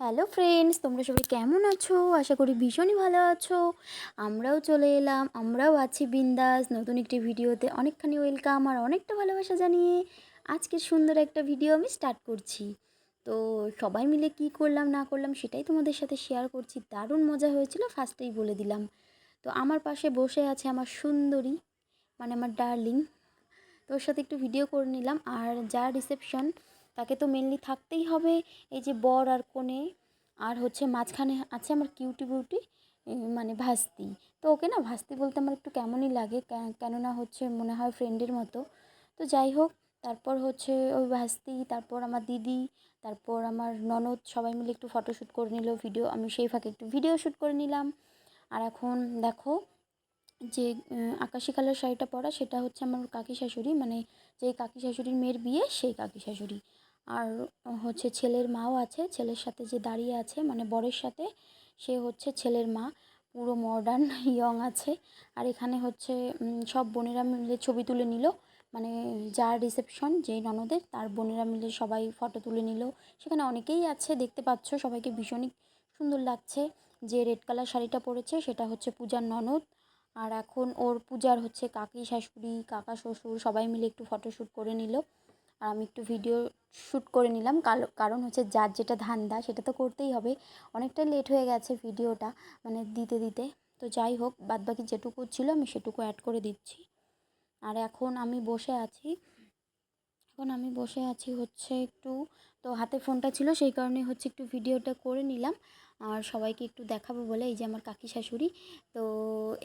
Hello friends, তোমরা সবাই কেমন আছো? আশা করি ভীষণই ভালো আছো। আমরাও চলে এলাম, আমরাও আছি বিন্দাস নতুন একটি ভিডিওতে। অনেকখানি ওয়েলকাম আর অনেকটা ভালোবাসা জানিয়ে আজকে সুন্দর একটা ভিডিও আমি স্টার্ট করছি। তো সবাই মিলে কি করলাম, না করলাম সেটাই তোমাদের সাথে শেয়ার করছি। দারুণ মজা হয়েছিল ফার্স্টেই বলে দিলাম। তো আমার পাশে বসে আছে আমার সুন্দরী মানে আমার ডার্লিং তোর সাথে একটু ভিডিও করে নিলাম। আর যা রিসেপশন তাকে তো মেনলি থাকতেই হবে এই যে বর আর কোণে আর হচ্ছে মাঝখানে আছে আমার কিউটি বিউটি মানে ভাস্তি। তো ওকে না ভাস্তি বলতে আমার একটু কেমনই লাগে কেননা হচ্ছে মনে হয় ফ্রেন্ডের মতো। তো যাই হোক, তারপর হচ্ছে ওই ভাস্তি, তারপর আমার দিদি, তারপর আমার ননদ, সবাই মিলে একটু ফটোশ্যুট করে নিল ভিডিও আমি সেই ফাঁকে একটু ভিডিও শ্যুট করে নিলাম। আর এখন দেখো যে আকাশি কালার শাড়িটা পরা, সেটা হচ্ছে আমার কাকি শাশুড়ি মানে যে কাকি শাশুড়ির মেয়ের বিয়ে, সেই কাকি শাশুড়ি। আর হচ্ছে ছেলের মাও আছে, ছেলের সাথে যে দাঁড়িয়ে আছে মানে বরের সাথে, সে হচ্ছে ছেলের মা, পুরো মডার্ন ইয়ং আছে। আর এখানে হচ্ছে সব বোনেরা মিলে ছবি তুলে নিল মানে যার রিসেপশন যেই ননদের, তার বোনেরা মিলে সবাই ফটো তুলে নিল। সেখানে অনেকেই আছে, দেখতে পাচ্ছ, সবাইকে ভীষণই সুন্দর লাগছে। যে রেড কালার শাড়িটা পরেছে, সেটা হচ্ছে পূজার ননদ। আর এখন ওর পূজার হচ্ছে কাকি শাশুড়ি, কাকা শ্বশুর, সবাই মিলে একটু ফটোশ্যুট করে নিল। আর আমি একটু ভিডিও শ্যুট করে নিলাম। কারণ হচ্ছে যার যেটা ধান্দা সেটা তো করতেই হবে। অনেকটা লেট হয়ে গেছে ভিডিওটা মানে দিতে দিতে। তো যাই হোক, বাদবাকি যেটুকু ছিল আমি সেটুকু অ্যাড করে দিচ্ছি। আর এখন আমি বসে আছি। এখন আমি বসে আছি হচ্ছে একটু, তো হাতে ফোনটা ছিল, সেই কারণে হচ্ছে একটু ভিডিওটা করে নিলাম। আর সবাইকে একটু দেখাবো বলে এই যে আমার কাকি শাশুড়ি, তো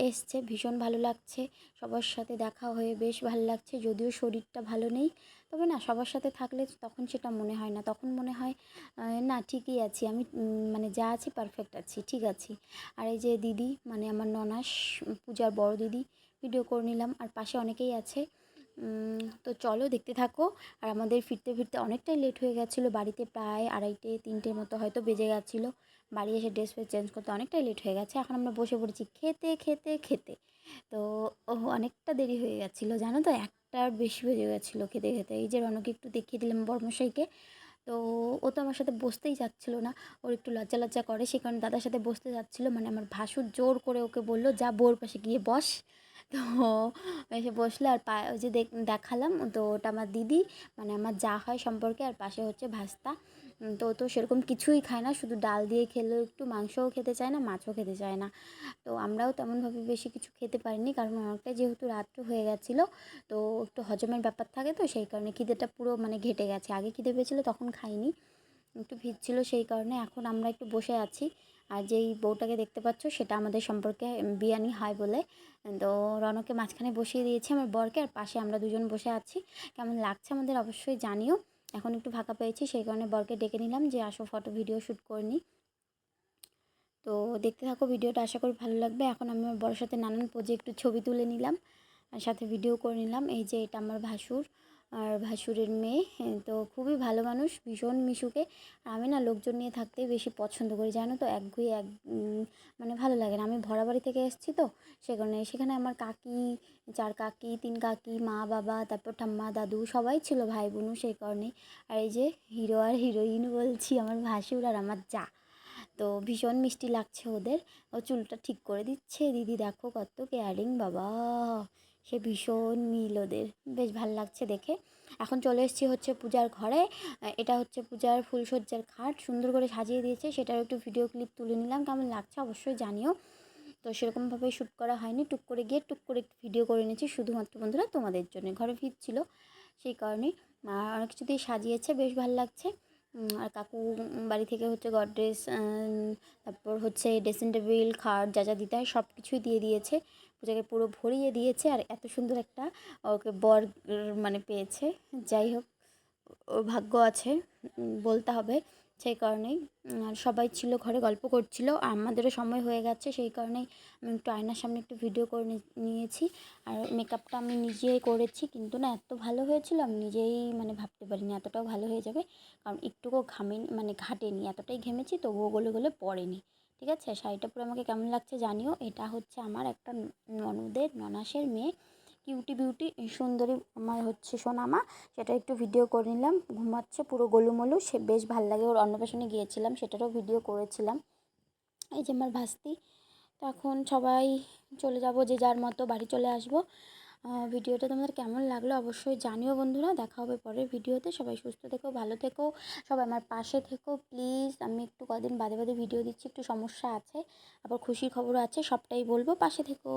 এসছে, ভীষণ ভালো লাগছে। সবার সাথে দেখা হয়ে বেশ ভালো লাগছে, যদিও শরীরটা ভালো নেই। তবে না, সবার সাথে থাকলে তখন সেটা মনে হয় না। তখন মনে হয় না, ঠিকই আছি। আমি মানে যা আছি পারফেক্ট আছি, ঠিক আছি। আর এই যে দিদি মানে আমার ননাস, পূজার বড় দিদি ভিডিও করে নিলাম। আর পাশে অনেকেই আছে। তো চলো দেখতে থাকো। আর আমাদের ফিরতে ফিরতে অনেকটাই লেট হয়ে গেছিল, বাড়িতে প্রায় আড়াইটে, তিনটের মতো হয়তো বেজে গেছিল। বাড়ি এসে ড্রেস ফ্রেস চেঞ্জ করতে অনেকটাই লেট হয়ে গেছে। এখন আমরা বসে পড়েছি খেতে খেতে খেতে। তো অনেকটা দেরি হয়ে গেছিল, জানো তো? একটার বেশি বেজে গেছিল খেতে খেতে। এই যে রনকে একটু দেখিয়ে দিলাম, বর্মশাইকে। তো ও তো আমার সাথে বসতেই যাচ্ছিল না। ওর একটু লজ্জা লজ্জা করে, সে কারণে দাদার সাথে বসতে যাচ্ছিল মানে আমার ভাসুর জোর করে ওকে বলল, যা বোর পাশে গিয়ে বস। তো এসে বসল আর পা ওই যে দেখ- দেখালাম, তো ওটা আমার দিদি মানে আমার যা হয় সম্পর্কে, আর পাশে হচ্ছে ভাস্তা। তো তো সেরকম কিছুই খায় না, শুধু ডাল দিয়ে খেলেও একটু, মাংসও খেতে চায় না, মাছও খেতে চায় না। তো আমরাও তেমনভাবে বেশি কিছু খেতে পারিনি, কারণ অনেকটা যেহেতু রাত্র হয়ে গেছিল, তো একটু হজমের ব্যাপার থাকে তো, সেই কারণে খিদেটা পুরো মানে ঘেটে গেছে। আগে খিদে পেয়েছিলো, তখন খাইনি। একটু ভিড় ছিল সেই কারণে, এখন আমরা একটু বসে আছি। আর যেই বউটাকে দেখতে পাচ্ছ, সেটা আমাদের সম্পর্কে বিয়ানি হয় বলে। তো রনকে মাঝখানে বসিয়ে দিয়েছি আমার বরকে, আর পাশে আমরা দুজন বসে আছি। কেমন লাগছে আমাদের অবশ্যই জানিও। এখন একটু ফাঁকা পেয়েছি, সেই কারণে বরকে ডেকে নিলাম যে, আসো ফটো, ভিডিও শ্যুট করে নিই তো দেখতে থাকো ভিডিওটা, আশা করি ভালো লাগবে। এখন আমি আমার বড়োর সাথে নানান পোজে একটু ছবি তুলে নিলাম, আর সাথে ভিডিও করে নিলাম। এই যে, এটা আমার ভাসুর। আর ভাসুরের মেয়ে হ্যাঁ, তো খুবই ভালো মানুষ ভীষণ মিশুকে। আমি না লোকজন নিয়ে থাকতেই বেশি পছন্দ করি জানো তো? একগুয়ে এক মানে ভালো লাগে না। আমি ভরা বাড়ি থেকে এসেছি তো সে কারণে সেখানে আমার কাকি চার কাকি তিন কাকি মা বাবা তারপর ঠাম্মা দাদু সবাই ছিল ভাই বোনও সেই কারণে। আর এই যে হিরো আর হিরোইন বলছি আমার ভাসুর আর আমার যা। তো ভীষণ মিষ্টি লাগছে ওদের। ও চুলটা ঠিক করে দিচ্ছে। দিদি দেখো কত কেয়ারিং বাবা। সে ভীষণ মিল ওদের। বেশ ভালো লাগছে দেখে। এখন চলে এসেছি হচ্ছে পূজার ঘরে। এটা হচ্ছে পূজার ফুলসজ্জার খাট। সুন্দর করে সাজিয়ে দিয়েছে। সেটার একটু ভিডিও ক্লিপ তুলে নিলাম। কেমন লাগছে অবশ্যই জানিও। তো সেরকমভাবে শ্যুট করা হয়নি। টুক করে গিয়ে টুক করে একটু ভিডিও করে নিয়েছি। শুধুমাত্র বন্ধুরা তোমাদের জন্য। ঘরে ভিড় ছিল সেই কারণে অনেক কিছু দিয়ে সাজিয়েছে। বেশ ভালো লাগছে। আর কাকু বাড়ি থেকে হচ্ছে গডরেজ তারপর হচ্ছে ড্রেসিং টেবিল খাট যা যা দিতে হয় সব কিছুই দিয়ে দিয়েছে। পূজাকে পুরো ভরিয়ে দিয়েছে আর এত সুন্দর একটা ওকে বর মানে পেয়েছে। যাই হোক ওর ভাগ্য আছে বলতে হবে সেই কারণেই। আর সবাই ছিল ঘরে, গল্প করছিল, আমাদেরও সময় হয়ে গেছে, সেই কারণেই আমি একটু আয়নার সামনে একটু ভিডিও করে নিয়েছি। আর মেকআপটা আমি নিজেই করেছি, কিন্তু না, এত ভালো হয়েছিল, আমি নিজেই মানে ভাবতে পারিনি, এতটাও ভালো হয়ে যাবে। কারণ একটুকুও ঘামেনি মানে ঘাটেনি, এতটাই ঘেমেছি, তবুও গলে গলে পড়েনি। ঠিক আছে? শাড়িটা পরে আমাকে কেমন লাগছে জানিও। এটা হচ্ছে আমার একটা ননদের, ননাসের মেয়ে। কিউটি বিউটি সুন্দরী আমার হচ্ছে সোনামা। সেটা একটু ভিডিও করে নিলাম। ঘুমাচ্ছে পুরো গোলুমলু। সে বেশ ভালো লাগে। ওর অন্নপ্রাশনে গিয়েছিলাম, সেটারও ভিডিও করেছিলাম। এই যে আমার ভাস্তি তো এখন সবাই চলে যাব যে যার মতো বাড়ি চলে আসব। ভিডিওটা তোমাদের কেমন লাগল অবশ্যই জানিও বন্ধুরা। দেখা হবে পরের ভিডিওতে। সবাই সুস্থ থেকো, ভালো থেকো। সবাই আমার পাশে থেকো প্লিজ আমি একটু কদিন বাদে বাদে ভিডিও দিচ্ছি, একটু সমস্যা আছে, আবার খুশির খবরও আছে, সবটাই বলব। পাশে থেকো।